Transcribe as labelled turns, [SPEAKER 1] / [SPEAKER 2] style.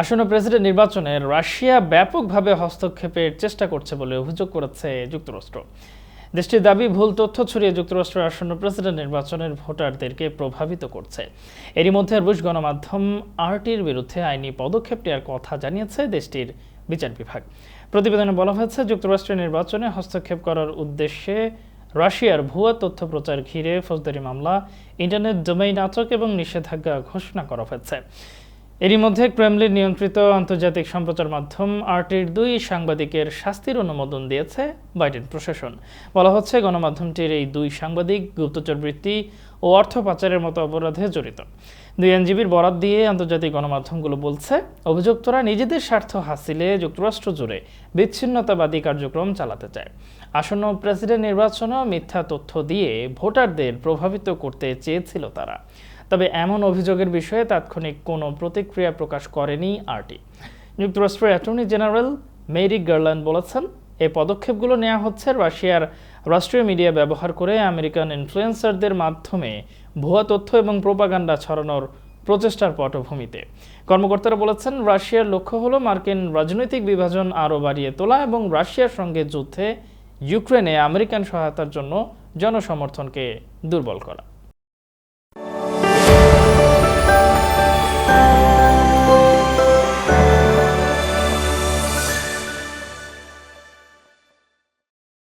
[SPEAKER 1] আসন্ন প্রেসিডেন্ট নির্বাচনে রাশিয়া ব্যাপকভাবে হস্তক্ষেপের চেষ্টা করছে বলে অভিযোগ করেছে যুক্তরাষ্ট্র। দেশটির দাবি, ভুল তথ্য ছড়িয়ে যুক্তরাষ্ট্রের আসন্ন প্রেসিডেন্ট নির্বাচনের ভোটারদেরকে প্রভাবিত করছে। এরই মধ্যে রুশ গণমাধ্যম আরটির বিরুদ্ধে আইনি পদক্ষেপ নেওয়ার কথা জানিয়েছে দেশটির বিচার বিভাগ। প্রতিবেদনে বলা হয়েছে, যুক্তরাষ্ট্রের নির্বাচনে হস্তক্ষেপ করার উদ্দেশ্যে রাশিয়ার ভুয়া তথ্য প্রচার ঘিরে ফৌজদারি মামলা, ইন্টারনেট ডোমেইন আটক এবং নিষেধাজ্ঞা ঘোষণা করা হয়েছে। এরই মধ্যে ক্রেমলিন নিয়ন্ত্রিত আন্তর্জাতিক সম্প্রচার মাধ্যম আরটির দুই সাংবাদিকের শাস্তির অনুমোদন দিয়েছে বাইডেন প্রশাসন। বলা হচ্ছে, গণমাধ্যমটির এই দুই সাংবাদিক গুপ্তচর বৃত্তি ও অর্থ পাচারের মতো অপরাধে জড়িত। দুই আইনজীবীর বরাত দিয়ে আন্তর্জাতিক গণমাধ্যমগুলো বলছে, অভিযুক্তরা নিজেদের স্বার্থ হাসিলে যুক্তরাষ্ট্র জুড়ে বিচ্ছিন্নতাবাদী কার্যক্রম চালাতে চায়। আসন্ন প্রেসিডেন্ট নির্বাচনেও মিথ্যা তথ্য দিয়ে ভোটারদের প্রভাবিত করতে চেয়েছিল তারা। তবে এমন অভিযোগের বিষয়ে তাৎক্ষণিক কোনো প্রতিক্রিয়া প্রকাশ করেনি আরটি। যুক্তরাষ্ট্রের অ্যাটর্নি জেনারেল মেরিক গার্ল্যান্ড বলেছেন এই পদক্ষেপগুলো নেওয়া হচ্ছে রাশিয়ার রাষ্ট্রীয় মিডিয়া ব্যবহার করে আমেরিকান ইনফ্লুয়েন্সারদের মাধ্যমে ভুয়া তথ্য এবং প্রোপাগান্ডা ছড়ানোর প্রচেষ্টার পটভূমিতে। কর্মকর্তারা বলেছেন, রাশিয়ার লক্ষ্য হলো মার্কিন রাজনৈতিক বিভাজন আরও বাড়িয়ে তোলা এবং রাশিয়ার সঙ্গে যুদ্ধে ইউক্রেনে আমেরিকান সহায়তার জন্য জনসমর্থনকে দুর্বল করা।